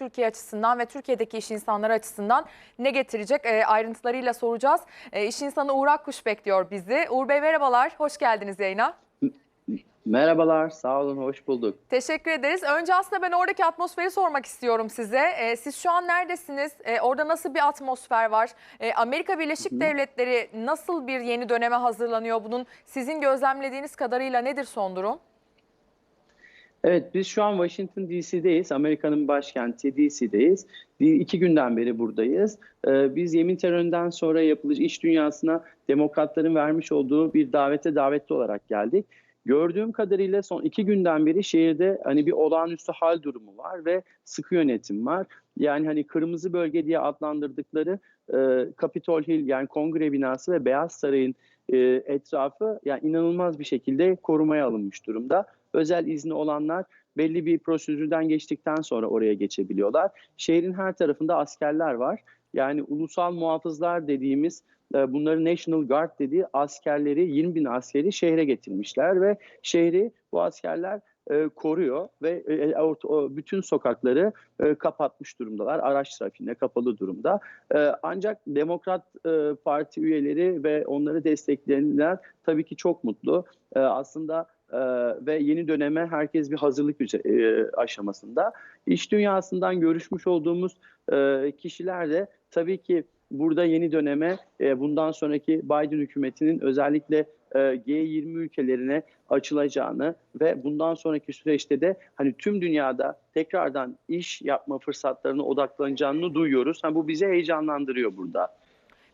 Türkiye açısından ve Türkiye'deki iş insanları açısından ne getirecek e, ayrıntılarıyla soracağız. E, iş insanı Uğur Akkuş bekliyor bizi. Uğur Bey merhabalar, hoş geldiniz yayına. Merhabalar, sağ olun, hoş bulduk. Teşekkür ederiz. Önce aslında ben oradaki atmosferi sormak istiyorum size. E, siz şu an neredesiniz? E, orada nasıl bir atmosfer var? E, Amerika Birleşik Devletleri nasıl bir yeni döneme hazırlanıyor? Bunun sizin gözlemlediğiniz kadarıyla nedir son durum? Evet, biz şu an Washington DC'deyiz. Amerika'nın başkenti DC'deyiz. İki günden beri buradayız. Ee, Biz yemin teröründen sonra yapılacak iş dünyasına demokratların vermiş olduğu bir davete davetli olarak geldik. Gördüğüm kadarıyla son iki günden beri şehirde hani bir olağanüstü hal durumu var ve sıkı yönetim var. Yani hani kırmızı bölge diye adlandırdıkları e, Capitol Hill yani kongre binası ve Beyaz Saray'ın e, etrafı yani inanılmaz bir şekilde korumaya alınmış durumda. Özel izni olanlar belli bir prosedürden geçtikten sonra oraya geçebiliyorlar. Şehrin her tarafında askerler var. Yani ulusal muhafızlar dediğimiz e, bunları National Guard dediği askerleri 20 bin askeri şehre getirmişler ve şehri bu askerler e, koruyor ve e, bütün sokakları kapatmış durumdalar. Araç trafiğine kapalı durumda. Ancak Demokrat Parti üyeleri ve onları destekleyenler tabii ki çok mutlu. Aslında e, ve yeni döneme herkes bir hazırlık e, aşamasında. İş dünyasından görüşmüş olduğumuz e, kişiler de tabii ki burada yeni döneme e, bundan sonraki Biden hükümetinin özellikle e, G20 ülkelerine açılacağını ve bundan sonraki süreçte de hani tüm dünyada tekrardan iş yapma fırsatlarına odaklanacağını duyuyoruz. Ha, bu bizi heyecanlandırıyor burada.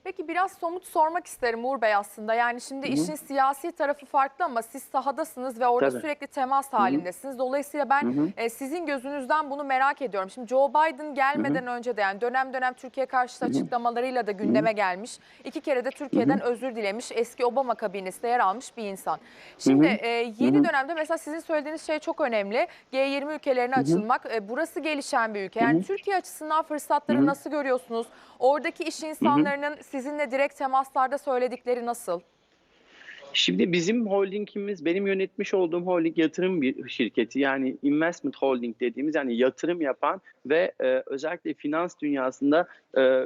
Peki biraz somut sormak isterim Uğur Bey aslında. Yani şimdi Hı hı. işin siyasi tarafı farklı ama siz sahadasınız ve orada Tabii. sürekli temas halindesiniz. Dolayısıyla ben Hı hı. e, sizin gözünüzden bunu merak ediyorum. Şimdi Joe Biden gelmeden önce de yani dönem dönem Türkiye karşıtı Hı hı. açıklamalarıyla da gündeme gelmiş. İki kere de Türkiye'den özür dilemiş. Eski Obama kabinesinde yer almış bir insan. Şimdi Hı hı. e, yeni Hı hı. dönemde mesela sizin söylediğiniz şey çok önemli. G20 ülkelerine hı. açılmak. E, burası gelişen bir ülke. Yani Hı hı. Türkiye açısından fırsatları Hı hı. nasıl görüyorsunuz? Oradaki iş insanlarının sizinle direkt temaslarda söyledikleri nasıl? Şimdi bizim holdingimiz, benim yönetmiş olduğum holding yatırım bir şirketi. Yani investment holding dediğimiz yani yatırım yapan ve e, özellikle finans dünyasında e,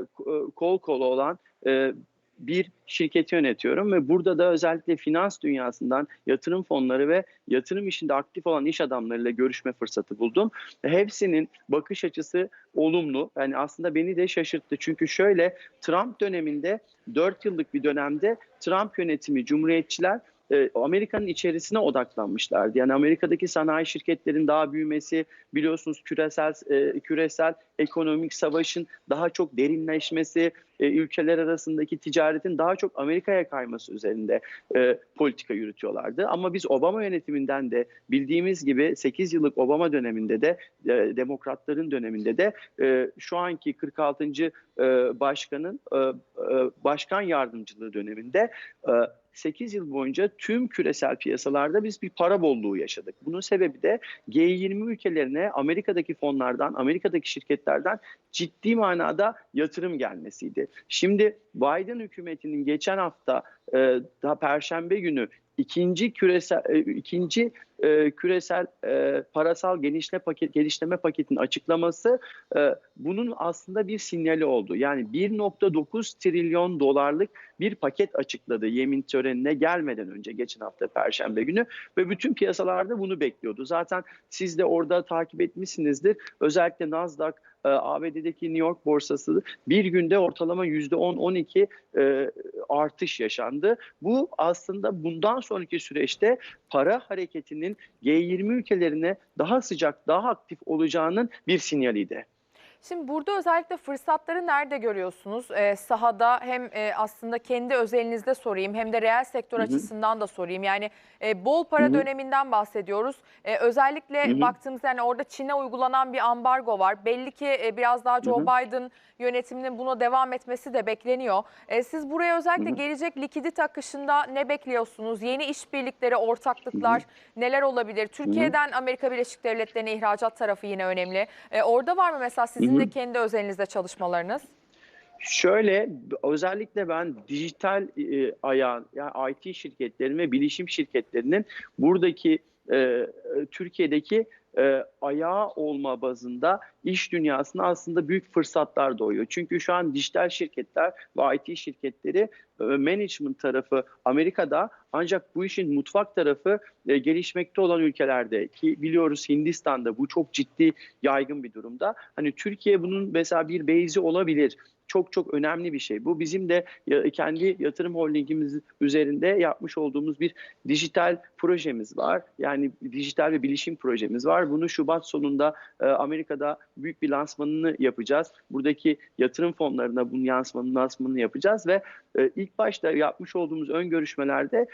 kol kola olan e, bir şirketi yönetiyorum ve burada da özellikle finans dünyasından yatırım fonları ve yatırım işinde aktif olan iş adamlarıyla görüşme fırsatı buldum. Hepsinin bakış açısı olumlu. Yani aslında beni de şaşırttı. Çünkü şöyle Trump döneminde 4 yıllık bir dönemde Trump yönetimi, cumhuriyetçiler e, Amerika'nın içerisine odaklanmışlardı. Yani Amerika'daki sanayi şirketlerin daha büyümesi, biliyorsunuz küresel e, küresel ekonomik savaşın daha çok derinleşmesi, e, ülkeler arasındaki ticaretin daha çok Amerika'ya kayması üzerinde politika yürütüyorlardı. Ama biz Obama yönetiminden de bildiğimiz gibi 8 yıllık Obama döneminde de demokratların döneminde de şu anki 46. e, başkanın başkan yardımcılığı döneminde 8 yıl boyunca tüm küresel piyasalarda biz bir para bolluğu yaşadık. Bunun sebebi de G20 ülkelerine Amerika'daki fonlardan, Amerika'daki şirketlerden ciddi manada yatırım gelmesiydi. Şimdi Biden hükümetinin geçen hafta e, daha Perşembe günü ikinci küresel e, ikinci e, küresel e, parasal genişle paket geliştirme paketinin açıklaması e, bunun aslında bir sinyali oldu. Yani 1.9 trilyon dolarlık bir paket açıkladı yemin törenine gelmeden önce geçen hafta Perşembe günü ve bütün piyasalarda bunu bekliyordu. Zaten siz de orada takip etmişsinizdir. Özellikle Nasdaq e, ABD'deki New York borsası bir günde ortalama %10-12 e, artış yaşandı. Bu aslında bundan sonraki süreçte para hareketinin G20 ülkelerine daha sıcak, daha aktif olacağının bir sinyaliydi. Şimdi burada özellikle fırsatları nerede görüyorsunuz? Ee, sahada hem e, aslında kendi özelinizde sorayım hem de reel sektör Hı hı. açısından da sorayım. Yani e, bol para Hı hı. döneminden bahsediyoruz. E, özellikle Hı hı. baktığımız yani orada Çin'e uygulanan bir ambargo var. Belli ki e, biraz daha Joe Hı hı. Biden yönetiminin buna devam etmesi de bekleniyor. E, siz buraya özellikle Hı hı. gelecek likidit akışında ne bekliyorsunuz? Yeni işbirlikleri, ortaklıklar neler olabilir? Türkiye'den Amerika Birleşik Devletleri'ne ihracat tarafı yine önemli. E, orada var mı mesela sizin Hı. de kendi özelinizde çalışmalarınız? Şöyle özellikle ben dijital e, ayağın yani IT şirketlerinin ve bilişim şirketlerinin buradaki e, e, Türkiye'deki e, ayağı olma bazında iş dünyasında aslında büyük fırsatlar doğuyor. Çünkü şu an dijital şirketler ve IT şirketleri e, management tarafı Amerika'da ancak bu işin mutfak tarafı e, gelişmekte olan ülkelerde ki biliyoruz Hindistan'da bu çok ciddi yaygın bir durumda. Hani Türkiye bunun mesela bir base'i olabilir. Çok çok önemli bir şey. Bu bizim de kendi yatırım holdingimiz üzerinde yapmış olduğumuz bir dijital projemiz var. Yani dijital ve bilişim projemiz var. Bunu Şubat sonunda e, Amerika'da büyük bir lansmanını yapacağız. Buradaki yatırım fonlarına bunun yansımanın lansmanını yapacağız ve e, ilk başta yapmış olduğumuz ön görüşmelerde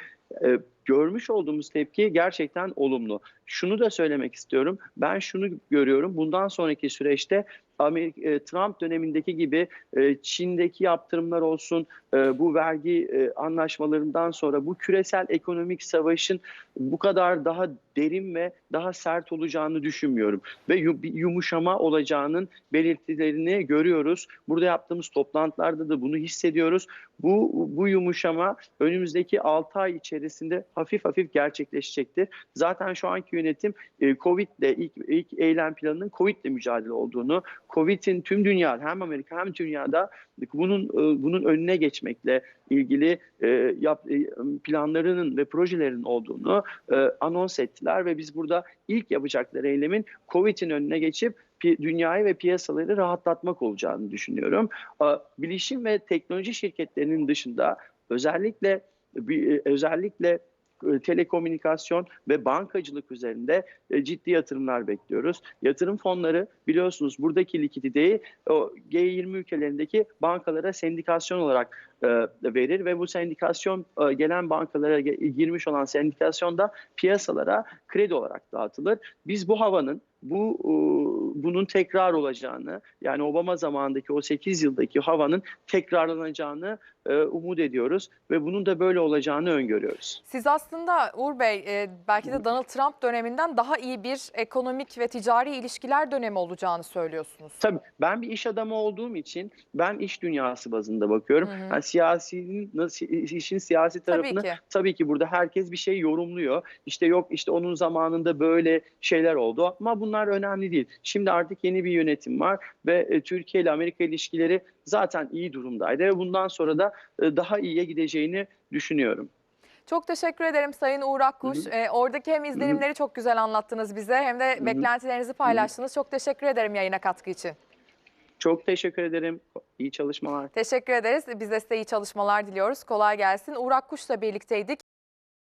e, görmüş olduğumuz tepki gerçekten olumlu. Şunu da söylemek istiyorum. Ben şunu görüyorum. Bundan sonraki süreçte Amerika, e, Trump dönemindeki gibi e, Çin'deki yaptırımlar olsun, e, bu vergi anlaşmalarından sonra bu küresel ekonomik savaşın bu kadar daha derin ve daha sert olacağını düşünmüyorum. Ve yumuşama olacağının belirtilerini görüyoruz. Burada yaptığımız toplantılarda da bunu hissediyoruz. Bu, bu yumuşama önümüzdeki 6 ay içerisinde hafif hafif gerçekleşecektir. Zaten şu anki yönetim e, Covid'le ilk, ilk eylem planının Covid'le mücadele olduğunu, Covid'in tüm dünya hem Amerika hem dünyada bunun e, bunun önüne geçmekle ilgili e, yap, e, planlarının ve projelerin olduğunu e, anons ettiler ve biz burada ilk yapacakları eylemin Covid'in önüne geçip dünyayı ve piyasaları rahatlatmak olacağını düşünüyorum. E, Bilişim ve teknoloji şirketlerinin dışında özellikle bir- özellikle e, telekomünikasyon ve bankacılık üzerinde e, ciddi yatırımlar bekliyoruz. Yatırım fonları biliyorsunuz buradaki likiditeyi o G20 ülkelerindeki bankalara sendikasyon olarak e, verir ve bu sendikasyon e, gelen bankalara girmiş olan sendikasyon da piyasalara kredi olarak dağıtılır. Biz bu havanın bu e, bunun tekrar olacağını yani Obama zamanındaki o 8 yıldaki havanın tekrarlanacağını e, umut ediyoruz ve bunun da böyle olacağını öngörüyoruz. Siz aslında Uğur Bey e, belki de Donald Trump döneminden daha iyi bir ekonomik ve ticari ilişkiler dönemi olacağını söylüyorsunuz. Tabii ben bir iş adamı olduğum için ben iş dünyası bazında bakıyorum. Hı hı. Yani nasıl işin siyasi Tabii tarafını ki. tabii ki burada herkes bir şey yorumluyor. İşte yok işte onun zamanında böyle şeyler oldu ama bunlar önemli değil. Şimdi artık yeni bir yönetim var ve e, Türkiye ile Amerika ilişkileri zaten iyi durumdaydı ve bundan sonra da e, daha iyiye gideceğini düşünüyorum. Çok teşekkür ederim Sayın Uğur Akkuş. Hı E, oradaki hem izlenimleri çok güzel anlattınız bize hem de hı. beklentilerinizi paylaştınız. Çok teşekkür ederim yayına katkı için. Çok teşekkür ederim. İyi çalışmalar. Teşekkür ederiz. Biz de size iyi çalışmalar diliyoruz. Kolay gelsin. Uğur Akkuş'la birlikteydik.